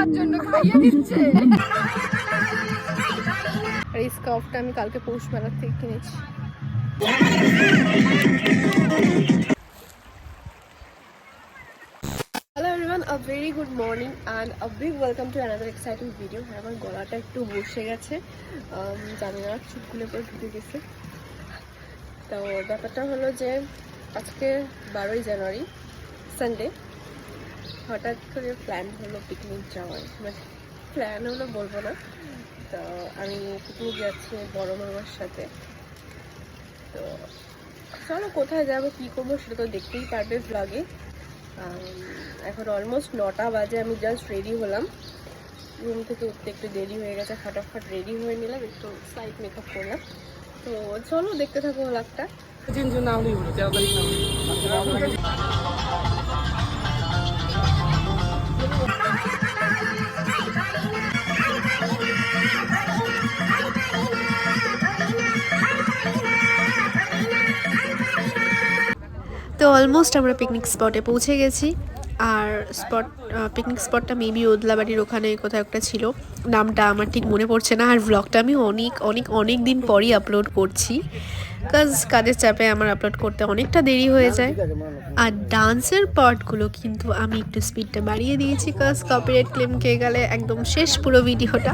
তার জন্য খাইয়ে দিচ্ছে। এই স্কার্ফটা আমি কালকে পৌষ মেলার থেকে কিনেছি। Everyone a very good morning and a big welcome to another exciting video হ্যাঁ আমার গলাটা একটু বসে গেছে। জানি না চুপগুলো পরে ঢুকে গেছে। তো ব্যাপারটা হলো যে আজকে বারোই জানুয়ারি সানডে হঠাৎ করে প্ল্যান হলো পিকনিক যাওয়ার। মানে প্ল্যান হলো বলব না। তো আমি পিকনিক যাচ্ছি বড় মামার সাথে। তো চলো কোথায় যাব, কী করব সেটা তো দেখতেই পারবে ভ্লগে এখন অলমোস্ট নটা বাজে, আমি জাস্ট রেডি হলাম। রুম থেকে উঠতে একটু দেরি হয়ে গেছে ফাটাফাট রেডি হয়ে নিলাম, একটু সাইড মেকআপ করলাম। তো চলো দেখতে থাকো ব্লগটা তো অলমোস্ট আমরা পিকনিক স্পটে পৌঁছে গেছি। আর স্পট পিকনিক স্পটটা মেবি ওদলাবাড়ির ওখানে কোথাও একটা ছিল। নামটা আমার ঠিক মনে পড়ছে না। আর ব্লগটা আমি অনেক অনেক অনেক দিন পরই আপলোড করছি। কাজ কাজের চাপে আমার আপলোড করতে অনেকটা দেরি হয়ে যায়। আর ডান্সের পার্টগুলো কিন্তু আমি একটু স্পিডটা বাড়িয়ে দিয়েছি। কাজ কপিরাইট ক্লেম খেয়ে গেলে একদম শেষ পুরো ভিডিওটা।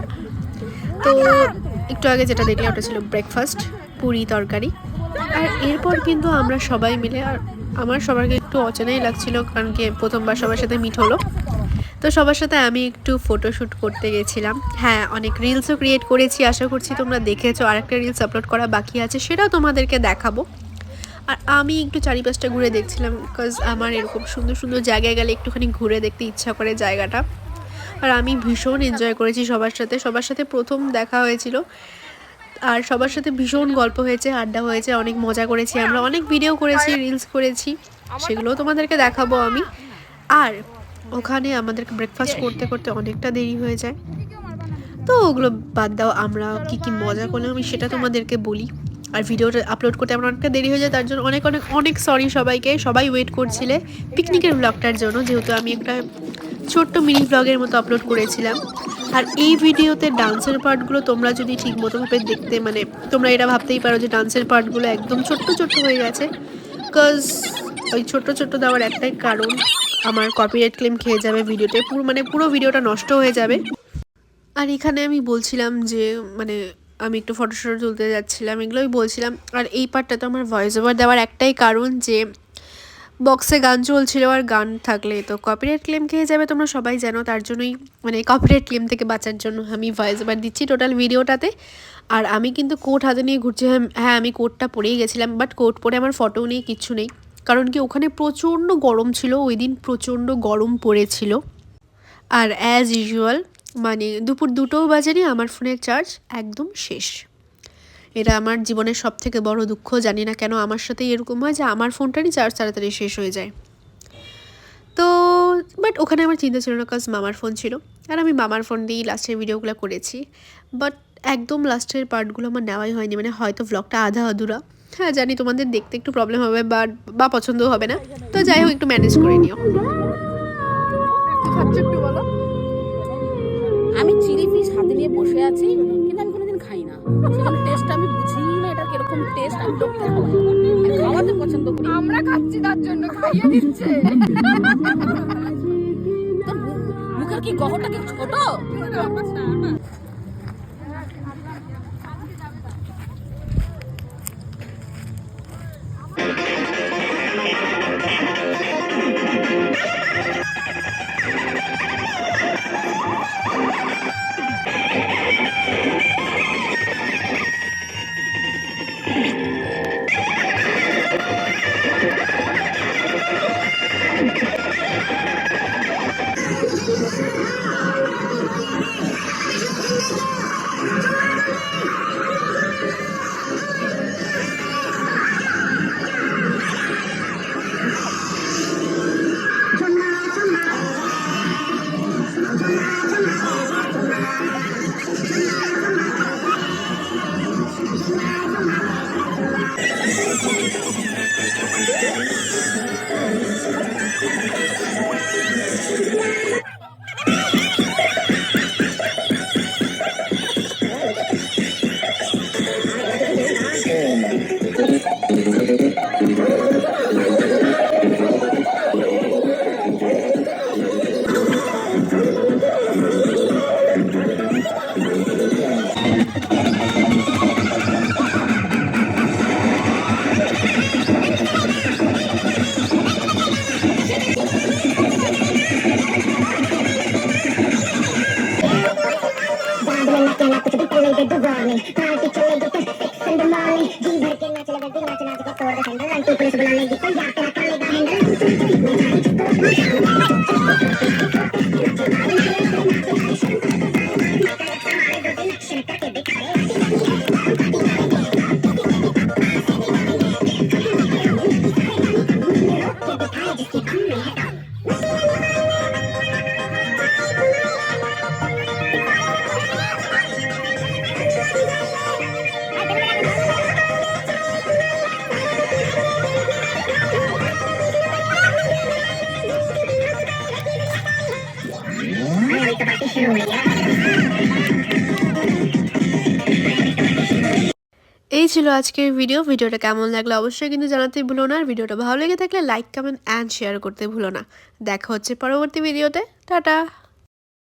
তো একটু আগে যেটা দেখলে ওটা ছিল ব্রেকফাস্ট পুরি তরকারি। আর এরপর কিন্তু আমরা সবাই মিলে আর আমার সবাইকে একটু অচেনাই লাগছিল কারণ কি প্রথমবার সবার সাথে মিট হলো। তো সবার সাথে আমি একটু ফটোশ্যুট করতে গেছিলাম। হ্যাঁ অনেক রিলসও ক্রিয়েট করেছি, আশা করছি তোমরা দেখেছ। আরেকটা রিলস আপলোড করা বাকি আছে, সেটাও তোমাদেরকে দেখাবো। আর আমি একটু চারিপাশটা ঘুরে দেখছিলাম বিকজ আমার এরকম সুন্দর সুন্দর জায়গায় গেলে একটুখানি ঘুরে দেখতে ইচ্ছা করে জায়গাটা। আর আমি ভীষণ এনজয় করেছি সবার সাথে। সবার সাথে প্রথম দেখা হয়েছিল। আর সবার সাথে ভীষণ গল্প হয়েছে, আড্ডা হয়েছে, অনেক মজা করেছি আমরা, অনেক ভিডিও করেছি রিলস করেছি, সেগুলোও তোমাদেরকে দেখাবো আমি। আর ওখানে আমাদেরকে ব্রেকফাস্ট করতে করতে অনেকটা দেরি হয়ে যায়। তো ওগুলো বাদ দাও, আমরা কি কি মজা করলাম আমি সেটা তোমাদেরকে বলি। আর ভিডিওটা আপলোড করতে আমার অনেকটা দেরি হয়ে যায়, তার জন্য অনেক অনেক অনেক সরি সবাইকে। সবাই ওয়েট করছিলে পিকনিকের ব্লগটার জন্য, যেহেতু আমি একটা ছোট্ট মিনি ব্লগের মতো আপলোড করেছিলাম। আর এই ভিডিওতে ডান্সের পার্টগুলো তোমরা যদি ঠিক মতোভাবে দেখতে মানে তোমরা এটা ভাবতেই পারো যে ডান্সের পার্টগুলো একদম ছোট্ট ছোট্ট হয়ে গেছে। বিকজ ওই ছোট্ট ছোট্ট দেওয়ার একটাই কারণ, আমার কপিরাইট ক্লেম খেয়ে যাবে ভিডিওতে। পুরো মানে পুরো ভিডিওটা নষ্ট হয়ে যাবে। আর এখানে আমি বলছিলাম যে মানে আমি একটু ফটোশ্যুট তুলতে যাচ্ছিলাম, এগুলোই বলছিলাম। আর এই পার্টটা তো আমার ভয়েস ওভার দেওয়ার একটাই কারণ যে বক্সে গান চলছিল আর গান থাকলে তো কপিরাইট ক্লেম খেয়ে যাবে তোমরা সবাই জানো, তার জন্যই মানে কপিরাইট ক্লেম থেকে বাঁচার জন্য আমি ভয়েস ওভার দিচ্ছি টোটাল ভিডিওটাতে আর আমি কিন্তু কোট হাতে নিয়ে ঘুরছি হ্যাঁ হ্যাঁ আমি কোটটা পরেই গেছিলাম বাট কোট পরে আমার ফটো নেই, কিচ্ছু নেই। কারণ কি, ওখানে প্রচণ্ড গরম ছিল, ওই দিন প্রচণ্ড গরম পড়েছিল। আর অ্যাজ ইউজুয়াল মানে দুপুর দুটোও বাজেনি, আমার ফোনের চার্জ একদম শেষ। এটা আমার জীবনের সব থেকে বড় দুঃখ, জানি না কেন আমার সাথে এরকম হয় যে আমার ফোনটারই চার্জ তাড়াতাড়ি শেষ হয়ে যায়। তো বাট ওখানে আমার চিন্তা ছিল না কাজ মামার ফোন ছিল। আর আমি মামার ফোন দিয়েই লাস্টের ভিডিওগুলো করেছি। বাট একদম লাস্টের পার্টগুলো আমার নেওয়াই হয়নি। মানে হয়তো ব্লগটা আধা আধুরা। হ্যাঁ জানি তোমাদের দেখতে একটু প্রবলেম হবে বা বা পছন্দও হবে না। তো যাই হোক, একটু ম্যানেজ করে নিও। বলো। আমি চিলি ফিশ হাতে নিয়ে বসে আছি, কিন্তু আমি কোনোদিন খাই না। টেস্ট আমি না টেস্ট আমি লোককে খাওয়াতে পছন্দ করি। আমরা খাচ্ছি তার জন্য খাইয়ে দিচ্ছে। মুখের কি গহটা কি ছোট? sebelumnya kita gitu, ya kira-kira lebaran handle. এই ছিল আজকের ভিডিও ভিডিওটা কেমন লাগল অবশ্যই কিন্তু জানাতে ভুলো না। আর ভিডিওটা ভালো লেগে থাকলে লাইক কমেন্ট অ্যান্ড শেয়ার করতে ভুলো না। দেখা হচ্ছে পরবর্তী ভিডিওতে টাটা!